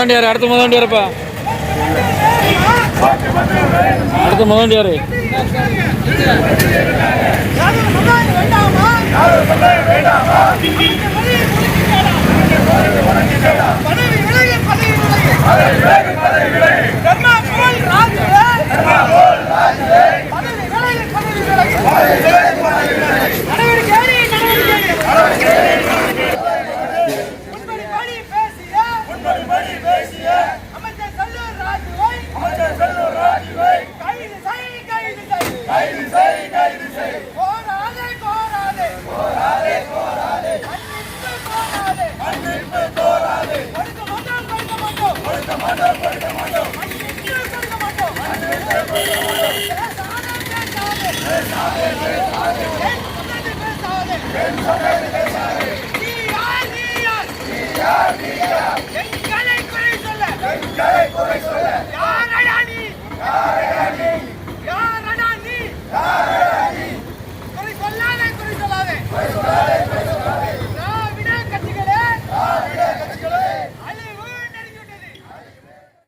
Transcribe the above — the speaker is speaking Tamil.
வண்டியாரு அடுத்த முதலாண்டியாருப்பா அடுத்த முத கொடுக்க மாட்டோம்.